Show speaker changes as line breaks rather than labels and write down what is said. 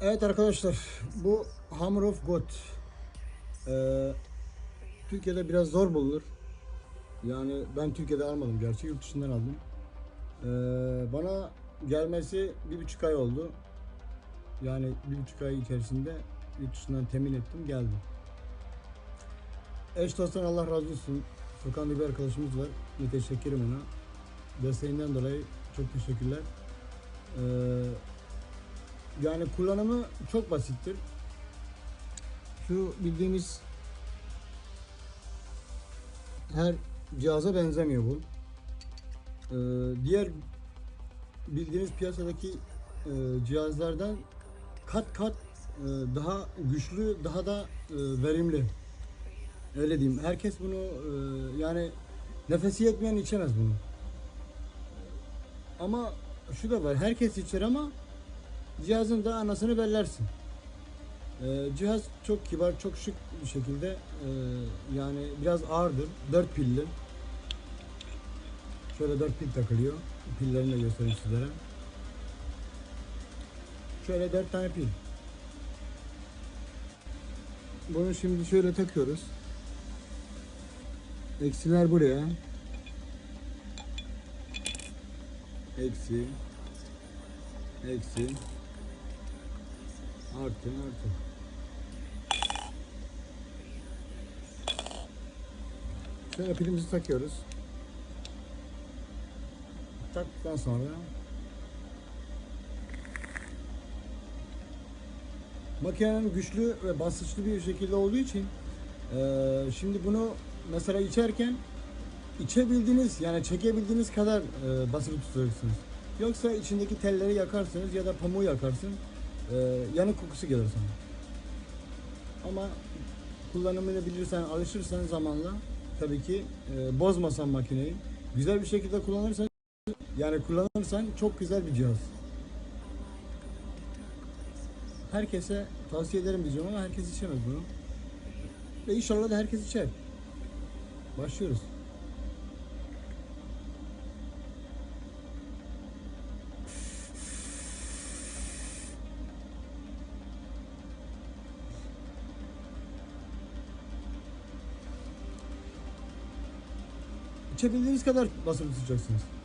Evet arkadaşlar bu Hammer of God Ee, Türkiye'de biraz zor bulunur. Yani ben Türkiye'de almadım gerçi yurt dışından aldım. Ee, bana gelmesi bir buçuk ay oldu. Yani bir buçuk ay içerisinde yurt dışından temin ettim geldi. Eş dosttan Allah razı olsun. Furkan diye bir arkadaşımız var. Müteşekkirim ona. Desteğinden dolayı çok teşekkürler. Ee, yani kullanımı çok basittir. Şu bildiğimiz her cihaza benzemiyor bu. Ee, diğer bildiğiniz piyasadaki e, cihazlardan kat kat e, daha güçlü, daha da e, verimli. Öyle diyeyim. Herkes bunu e, yani nefesi yetmeyen içemez bunu. Ama şu da var. Herkes içer ama cihazın da anasını bellersin. Ee, cihaz çok kibar, çok şık bir şekilde e, yani biraz ağırdır. 4 pilli. Şöyle 4 pil takılıyor. Pillerini de göstereyim sizlere. Şöyle 4 tane pil. Bunu şimdi şöyle takıyoruz. Eksiler buraya. Eksi. Eksi. Artı artı. Şöyle pilimizi takıyoruz. Taktıktan sonra makinenin güçlü ve basınçlı bir şekilde olduğu için eee, şimdi bunu mesela içerken içebildiğiniz yani çekebildiğiniz kadar eee basılı tutacaksınız. Yoksa içindeki telleri yakarsınız ya da pamuğu yakarsın. eee, yanık kokusu gelir sana. Ama kullanımını bilirsen, alışırsan zamanla tabii ki eee bozmasan makineyi güzel bir şekilde kullanırsan yani kullanırsan çok güzel bir cihaz. Herkese tavsiye ederim diyeceğim ama herkes içemez bunu. Ve inşallah da herkes içer. Başlıyoruz. İçebildiğiniz kadar basılı tutacaksınız.